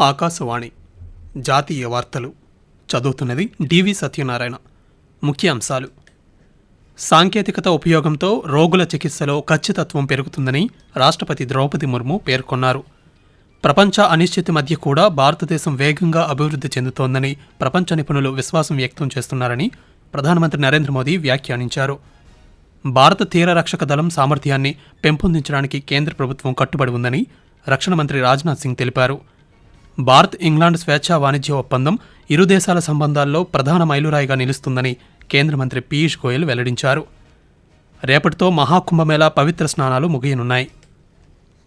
ఆకాశవాణి. జాతీయ వార్తలు. చదువుతున్నది డివి సత్యనారాయణ. ముఖ్య అంశాలు సాంకేతికత ఉపయోగంతో రోగుల చికిత్సలో ఖచ్చితత్వం పెరుగుతుందని రాష్ట్రపతి ద్రౌపది ముర్ము పేర్కొన్నారు. ప్రపంచ అనిశ్చితి మధ్య కూడా భారతదేశం వేగంగా అభివృద్ధి చెందుతోందని ప్రపంచ నిపుణులు విశ్వాసం వ్యక్తం చేస్తున్నారని ప్రధానమంత్రి నరేంద్ర మోదీ వ్యాఖ్యానించారు. భారత తీర రక్షక దళం సామర్థ్యాన్ని పెంపొందించడానికి కేంద్ర ప్రభుత్వం కట్టుబడి ఉందని రక్షణ మంత్రి రాజ్నాథ్ సింగ్ తెలిపారు. భారత్ ఇంగ్లాండ్ స్వేచ్ఛా వాణిజ్య ఒప్పందం ఇరు దేశాల సంబంధాల్లో ప్రధాన మైలురాయిగా నిలుస్తుందని కేంద్ర మంత్రి పీయూష్ గోయల్ వెల్లడించారు. రేపటితో మహాకుంభమేళా పవిత్ర స్నానాలు ముగియనున్నాయి.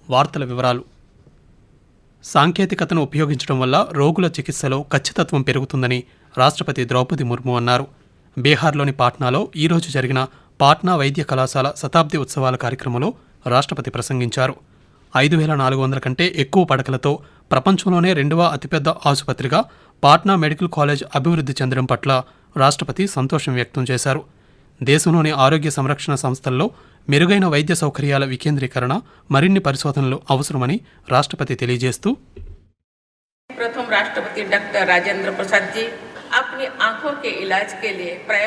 వార్తల వివరాలు. సాంకేతికతను ఉపయోగించడం వల్ల రోగుల చికిత్సలో ఖచ్చితత్వం పెరుగుతుందని రాష్ట్రపతి ద్రౌపది ముర్ము అన్నారు. బీహార్లోని పాట్నాలో ఈరోజు జరిగిన పాట్నా వైద్య కళాశాల శతాబ్ది ఉత్సవాల కార్యక్రమంలో రాష్ట్రపతి ప్రసంగించారు. ఐదు వేల నాలుగు వందల కంటే ఎక్కువ పడకలతో ప్రపంచంలోనే రెండవ అతిపెద్ద ఆసుపత్రిగా పాట్నా మెడికల్ కాలేజ్ అభివృద్ధి చెందడం పట్ల రాష్ట్రపతి సంతోషం వ్యక్తం చేశారు దేశంలోని ఆరోగ్య సంరక్షణ సంస్థల్లో మెరుగైన వైద్య సౌకర్యాల వికేంద్రీకరణ మరిన్ని పరిశోధనలు అవసరమని రాష్ట్రపతి తెలియజేస్తూ प्रथम राष्ट्रपति डॉक्टर राजेंद्र प्रसाद जी अपनी आंखों के इलाज के लिए प्राय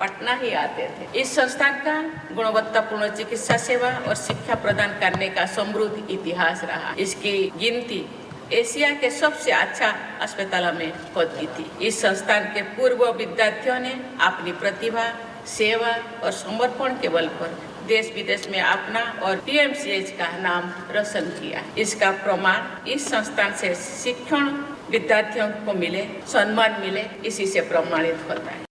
पटना ही आते थे। इस संस्थान का गुणवत्तापूर्ण चिकित्सा सेवा और शिक्षा प्रदान करने का समृद्ध इतिहास रहा। इसकी गिनती एशिया के सबसे अच्छा अस्पतालों में होती थी। इस संस्थान के पूर्व विद्यार्थियों ने अपनी प्रतिभा, सेवा और समर्पण के बल पर देश विदेश में अपना और पीएमसीएच का नाम रोशन किया। इसका प्रमाण इस संस्थान से शिक्षण विद्यार्थियों को मिले, सम्मान मिले, इसी से प्रमाणित होता है।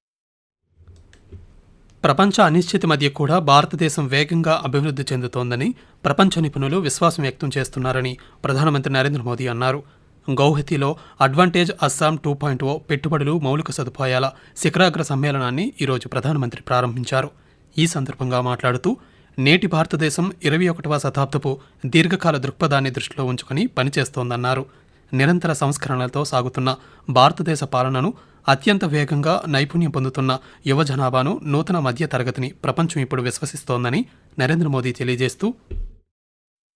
ప్రపంచ అనిశ్చితి మధ్య కూడా భారతదేశం వేగంగా అభివృద్ధి చెందుతోందని ప్రపంచ నిపుణులు విశ్వాసం వ్యక్తం చేస్తున్నారని ప్రధానమంత్రి నరేంద్ర మోదీ అన్నారు. గౌహతిలో advantage Assam two point O పెట్టుబడులు మౌలిక సదుపాయాల శిఖరాగ్ర సమ్మేళనాన్ని ఈరోజు ప్రధానమంత్రి ప్రారంభించారు. ఈ సందర్భంగా మాట్లాడుతూ నేటి భారతదేశం ఇరవై ఒకటవ శతాబ్దపు దీర్ఘకాల దృక్పథాన్ని దృష్టిలో ఉంచుకుని పనిచేస్తోందన్నారు. నిరంతర సంస్కరణలతో సాగుతున్న భారతదేశ పాలనను అత్యంత వేగంగా నైపుణ్యం పొందుతున్న యువ జనాభాను నూతన మధ్య తరగతిని ప్రపంచం ఇప్పుడు విశ్వసిస్తోందని నరేంద్ర మోదీ తెలియజేస్తూ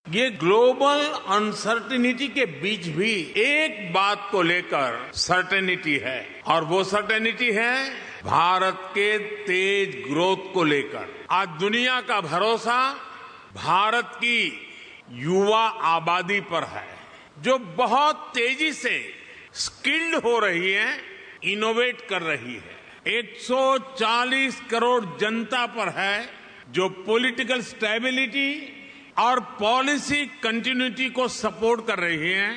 ये ग्लोबल अनसर्टेनिटी के बीच भी एक बात को लेकर सर्टेनिटी है और वो सर्टेनिटी है भारत के तेज ग्रोथ को लेकर आज दुनिया का भरोसा भारत की युवा आबादी पर है जो बहुत तेजी से स्किल्ड हो रही है इनोवेट कर रही है 140 करोड़ जनता पर है जो पॉलिटिकल स्टेबिलिटी और पॉलिसी कंटिन्यूटी को सपोर्ट कर रही है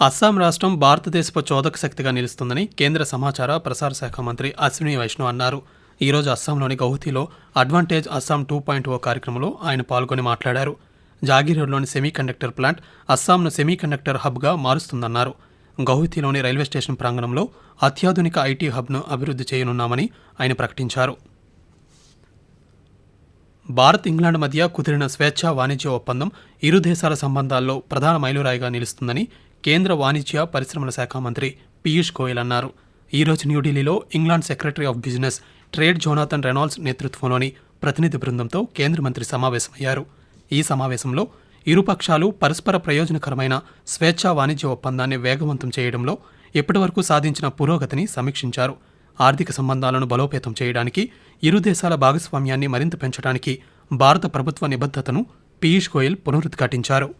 అస్సాం రాష్ట్రం భారతదేశపు చోదక శక్తిగా నిలుస్తుందని కేంద్ర సమాచార ప్రసార శాఖ మంత్రి అశ్విని వైష్ణవ్ అన్నారు ఈరోజు అస్సాంలోని గౌహతిలో advantage Assam two point O కార్యక్రమంలో ఆయన పాల్గొని మాట్లాడారు జాగీరోడ్లోని సెమీ కండక్టర్ ప్లాంట్ అస్సాంను సెమీకండక్టర్ హబ్గా మారుస్తుందన్నారు. గౌహతిలోని రైల్వే స్టేషన్ ప్రాంగణంలో అత్యాధునిక ఐటీ హబ్ను అభివృద్ధి చేయనున్నామని ఆయన ప్రకటించారు. భారత్ ఇంగ్లాండ్ మధ్య కుదిరిన స్వేచ్ఛా వాణిజ్య ఒప్పందం ఇరు దేశాల సంబంధాల్లో ప్రధాన మైలురాయిగా నిలుస్తుందని కేంద్ర వాణిజ్య పరిశ్రమల శాఖ మంత్రి పీయూష్ గోయల్ అన్నారు. ఈ రోజు న్యూఢిల్లీలో England secretary of business trade Jonathan Reynolds నేతృత్వంలోని ప్రతినిధి బృందంతో కేంద్ర మంత్రి సమావేశమయ్యారు. ఈ సమావేశంలో ఇరుపక్షాలు పరస్పర ప్రయోజనకరమైన స్వేచ్ఛా వాణిజ్య ఒప్పందాన్ని వేగవంతం చేయడంలో ఇప్పటివరకు సాధించిన పురోగతిని సమీక్షించారు. ఆర్థిక సంబంధాలను బలోపేతం చేయడానికి ఇరు దేశాల భాగస్వామ్యాన్ని మరింత పెంచడానికి భారత ప్రభుత్వ నిబద్ధతను పీయూష్ గోయల్ పునరుద్ఘాటించారు.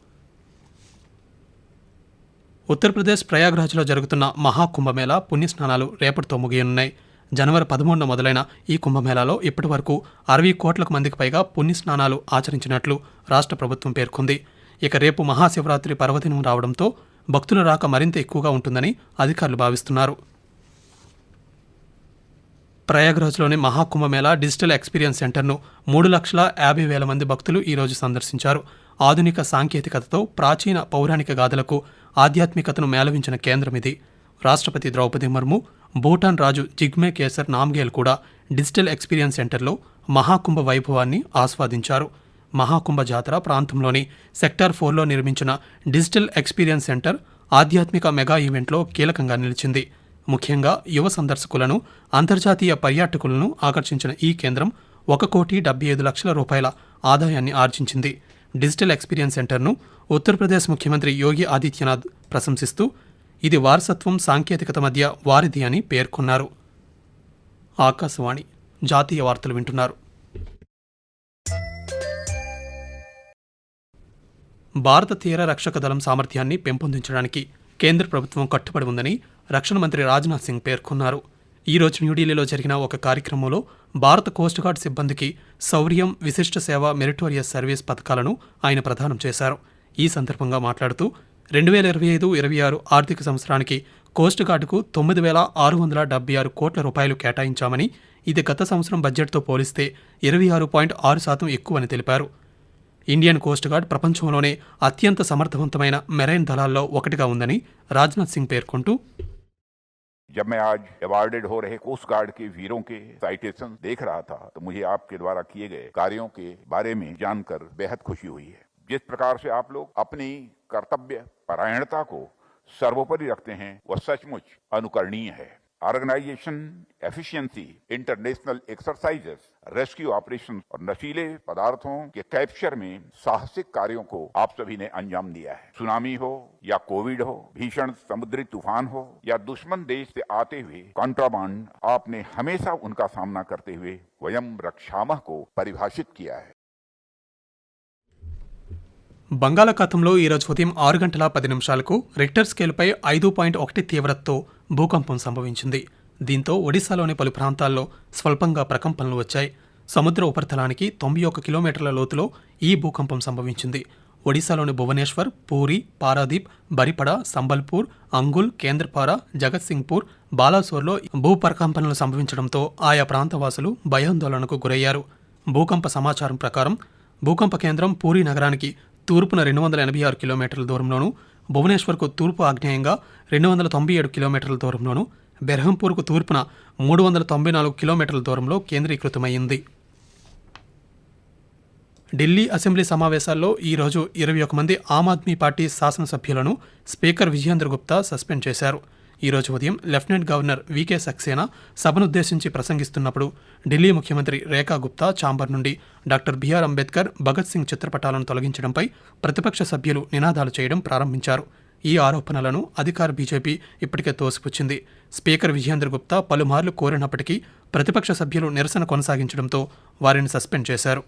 ఉత్తరప్రదేశ్ ప్రయాగ్రాజ్లో జరుగుతున్న మహాకుంభమేళ పుణ్యస్నానాలు రేపటితో ముగియనున్నాయి. జనవరి పదమూడున మొదలైన ఈ కుంభమేళాలో ఇప్పటివరకు అరవై కోట్లకు మందికి పైగా పుణ్యస్నానాలు ఆచరించినట్లు రాష్ట్ర ప్రభుత్వం పేర్కొంది. ఇక రేపు మహాశివరాత్రి పర్వదినం రావడంతో భక్తుల రాక మరింత ఎక్కువగా ఉంటుందని అధికారులు భావిస్తున్నారు. ప్రయాగ్రాజ్లోని మహాకుంభమేళా డిజిటల్ ఎక్స్పీరియన్స్ సెంటర్ను మూడు లక్షల యాభై వేల మంది భక్తులు ఈరోజు సందర్శించారు. ఆధునిక సాంకేతికతతో ప్రాచీన పౌరాణిక గాథలకు ఆధ్యాత్మికతను మేళవించిన కేంద్రం ఇది. రాష్ట్రపతి ద్రౌపది ముర్ము భూటాన్ రాజు జిగ్మే కేసర్ నామ్గేల్ కూడా డిజిటల్ ఎక్స్పీరియన్స్ సెంటర్లో మహాకుంభ వైభవాన్ని ఆస్వాదించారు. మహాకుంభ జాతర ప్రాంతంలోని సెక్టార్ ఫోర్లో నిర్మించిన డిజిటల్ ఎక్స్పీరియన్స్ సెంటర్ ఆధ్యాత్మిక మెగా ఈవెంట్లో కీలకంగా నిలిచింది. ముఖ్యంగా యువ సందర్శకులను అంతర్జాతీయ పర్యాటకులను ఆకర్షించిన ఈ కేంద్రం ఒక కోటి డెబ్బై ఐదు లక్షల రూపాయల ఆదాయాన్ని ఆర్జించింది. డిజిటల్ ఎక్స్పీరియన్స్ సెంటర్ను ఉత్తరప్రదేశ్ ముఖ్యమంత్రి యోగి ఆదిత్యనాథ్ ప్రశంసిస్తూ ఇది వారసత్వం సాంకేతికత మధ్య వారిది అని పేర్కొన్నారు. ఆకాశవాణి జాతీయ వార్తలు వింటున్నారు. భారత తీర రక్షక దళం సామర్థ్యాన్ని పెంపొందించడానికి కేంద్ర ప్రభుత్వం కట్టుబడి ఉందని రక్షణ మంత్రి రాజ్నాథ్ సింగ్ పేర్కొన్నారు. ఈరోజు న్యూఢిల్లీలో జరిగిన ఒక కార్యక్రమంలో భారత కోస్ట్ గార్డ్ సిబ్బందికి శౌర్యం విశిష్ట సేవ మెరిటోరియస్ సర్వీస్ పథకాలను ఆయన ప్రదానం చేశారు. ఈ సందర్భంగా మాట్లాడుతూ రెండు వేల ఇరవై ఐదు ఇరవై ఆరు ఆర్థిక సంవత్సరానికి కోస్ట్ గార్డుకు తొమ్మిది వేల ఆరు వందల డెబ్బై ఆరు కోట్ల రూపాయలు కేటాయించామని ఇది గత సంవత్సరం బడ్జెట్తో పోలిస్తే ఇరవై ఆరు పాయింట్ ఆరు శాతం ఎక్కువని తెలిపారు. ఇండియన్ కోస్ట్ గార్డ్ ప్రపంచంలోనే అత్యంత సమర్థవంతమైన మెరైన్ దళాల్లో ఒకటిగా ఉందని రాజ్నాథ్ సింగ్ పేర్కొంటూ जब मैं आज अवार्डेड हो रहे कोस्ट गार्ड के वीरों के साइटेशन देख रहा था तो मुझे आपके द्वारा किए गए कार्यों के बारे में जानकर बेहद खुशी हुई है जिस प्रकार से आप लोग अपनी कर्तव्य परायणता को सर्वोपरि रखते हैं वह सचमुच अनुकरणीय है organisation efficiency international exercises rescue operation और नशीले पदार्थों के कैप्चर में साहसिक कार्यों को आप सभी ने अंजाम दिया है सुनामी हो या कोविड हो भीषण समुद्री तूफान हो या दुश्मन देश से आते हुए कॉन्ट्राबांड आपने हमेशा उनका सामना करते हुए वयम रक्षामह को परिभाषित किया है బంగాళాఖాతంలో ఈరోజు ఉదయం ఆరు గంటల పది నిమిషాలకు రిక్టర్ స్కేల్పై ఐదు పాయింట్ ఒకటి తీవ్రతతో భూకంపం సంభవించింది. దీంతో ఒడిశాలోని పలు ప్రాంతాల్లో స్వల్పంగా ప్రకంపనలు వచ్చాయి. సముద్ర ఉపరితలానికి తొంభై ఒక్క కిలోమీటర్ల లోతులో ఈ భూకంపం సంభవించింది. ఒడిశాలోని భువనేశ్వర్ పూరి పారాదీప్ బరిపడ సంబల్పూర్ అంగుల్ కేంద్రపార జగత్సింగ్పూర్ బాలాసోర్లో భూపరకంపనలు సంభవించడంతో ఆయా ప్రాంతవాసులు భయాందోళనకు గురయ్యారు. భూకంప సమాచారం ప్రకారం భూకంప కేంద్రం పూరి నగరానికి తూర్పున రెండు వందల ఎనభై ఆరు కిలోమీటర్ల దూరంలోనూ భువనేశ్వర్కు తూర్పు ఆగ్నేయంగా రెండు వందల తొంభై ఏడు కిలోమీటర్ల దూరంలోనూ బెర్హంపూర్కు తూర్పున మూడు వందల తొంభై నాలుగు కిలోమీటర్ల దూరంలో కేంద్రీకృతమైంది. ఢిల్లీ అసెంబ్లీ సమావేశాల్లో ఈరోజు ఇరవై ఒక మంది ఆమ్ ఆద్మీ పార్టీ శాసనసభ్యులను స్పీకర్ విజయేంద్ర గుప్తా సస్పెండ్ చేశారు. ఈ రోజు ఉదయం లెఫ్టినెంట్ గవర్నర్ వికే సక్సేనా సభనుద్దేశించి ప్రసంగిస్తున్నప్పుడు ఢిల్లీ ముఖ్యమంత్రి రేఖా గుప్తా చాంబర్ నుండి డాక్టర్ బిఆర్ అంబేద్కర్ భగత్ సింగ్ చిత్రపటాలను తొలగించడంపై ప్రతిపక్ష సభ్యులు నినాదాలు చేయడం ప్రారంభించారు. ఈ ఆరోపణలను అధికార బీజేపీ ఇప్పటికే తోసిపుచ్చింది. స్పీకర్ విజయేంద్ర గుప్తా పలుమార్లు కోరినప్పటికీ ప్రతిపక్ష సభ్యులు నిరసన కొనసాగించడంతో వారిని సస్పెండ్ చేశారు.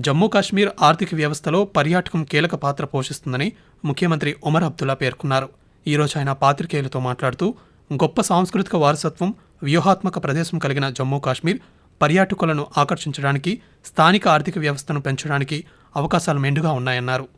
జమ్మూ కాశ్మీర్ ఆర్థిక వ్యవస్థలో పర్యాటకం కీలక పాత్ర పోషిస్తుందని ముఖ్యమంత్రి ఉమర్ అబ్దుల్లా పేర్కొన్నారు. ఈరోజు ఆయన పాత్రికేయులతో మాట్లాడుతూ గొప్ప సాంస్కృతిక వారసత్వం వ్యూహాత్మక ప్రదేశం కలిగిన జమ్మూ కాశ్మీర్ పర్యాటకులను ఆకర్షించడానికి స్థానిక ఆర్థిక వ్యవస్థను పెంచడానికి అవకాశాలు మెండుగా ఉన్నాయన్నారు.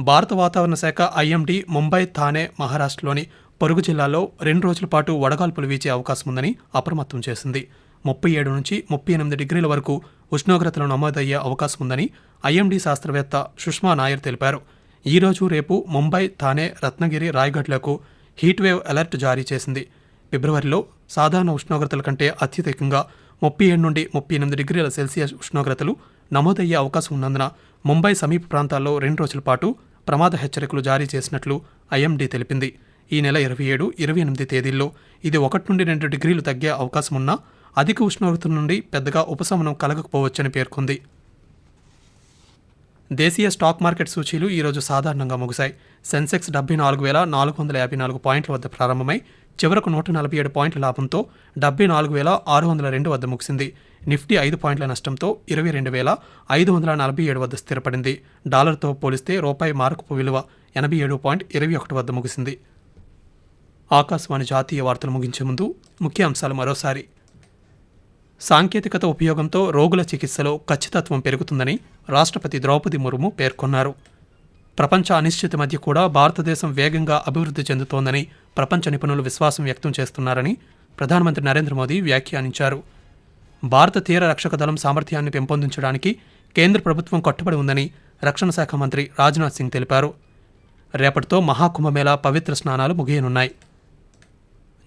భారత వాతావరణ శాఖ ఐఎండీ ముంబై థానే మహారాష్ట్రలోని పొరుగు జిల్లాల్లో రెండు రోజుల పాటు వడగాల్పులు వీచే అవకాశం ఉందని అప్రమత్తం చేసింది. ముప్పై ఏడు నుంచి ముప్పై ఎనిమిది డిగ్రీల వరకు ఉష్ణోగ్రతలు నమోదయ్యే అవకాశం ఉందని ఐఎండీ శాస్త్రవేత్త సుష్మా నాయర్ తెలిపారు. ఈ రోజు రేపు ముంబై థానే రత్నగిరి రాయ్గఢ్లకు హీట్ వేవ్ అలర్ట్ జారీ చేసింది. ఫిబ్రవరిలో సాధారణ ఉష్ణోగ్రతల కంటే అత్యధికంగా ముప్పై ఏడు నుండి ముప్పై ఎనిమిది డిగ్రీల సెల్సియస్ ఉష్ణోగ్రతలు నమోదయ్యే అవకాశం ఉన్నందున ముంబై సమీప ప్రాంతాల్లో రెండు రోజుల పాటు ప్రమాద హెచ్చరికలు జారీ చేసినట్లు ఐఎండీ తెలిపింది. ఈ నెల ఇరవై ఏడు ఇరవై ఎనిమిది తేదీల్లో ఇది ఒకటి నుండి రెండు డిగ్రీలు తగ్గే అవకాశం ఉన్నా అధిక ఉష్ణోగ్రతల నుండి పెద్దగా ఉపశమనం కలగకపోవచ్చని పేర్కొంది. దేశీయ స్టాక్ మార్కెట్ సూచీలు ఈరోజు సాధారణంగా ముగిశాయి. సెన్సెక్స్ డెబ్బై నాలుగు వేల నాలుగు వందల యాభై నాలుగు పాయింట్ల వద్ద ప్రారంభమై చివరకు నూట నలభై ఏడు పాయింట్ల లాభంతో డెబ్బై నాలుగు వేల ఆరు వందల రెండు వద్ద ముగిసింది. నిఫ్టీ ఐదు పాయింట్ల నష్టంతో ఇరవై రెండు వేల ఐదు వందల నలభై ఏడు వద్ద స్థిరపడింది. డాలర్తో పోలిస్తే రూపాయి మార్కుపు విలువ ఎనభై ఏడు పాయింట్ ఇరవై ఒకటి వద్ద ముగిసింది. ఆకాశవాణి జాతీయ వార్తలు ముగించే ముందు ముఖ్య అంశాలు మరోసారి. సాంకేతికత ఉపయోగంతో రోగుల చికిత్సలో ఖచ్చితత్వం పెరుగుతుందని రాష్ట్రపతి ద్రౌపది ముర్ము పేర్కొన్నారు. ప్రపంచ అనిశ్చితి మధ్య కూడా భారతదేశం వేగంగా అభివృద్ధి చెందుతోందని ప్రపంచ నిపుణులు విశ్వాసం వ్యక్తం చేస్తున్నారని ప్రధానమంత్రి నరేంద్ర మోదీ వ్యాఖ్యానించారు. భారత తీర రక్షక దళం సామర్థ్యాన్ని పెంపొందించడానికి కేంద్ర ప్రభుత్వం కట్టుబడి ఉందని రక్షణ శాఖ మంత్రి రాజ్నాథ్ సింగ్ తెలిపారు. రేపటితో మహాకుంభమేళా పవిత్ర స్నానాలు ముగియనున్నాయి.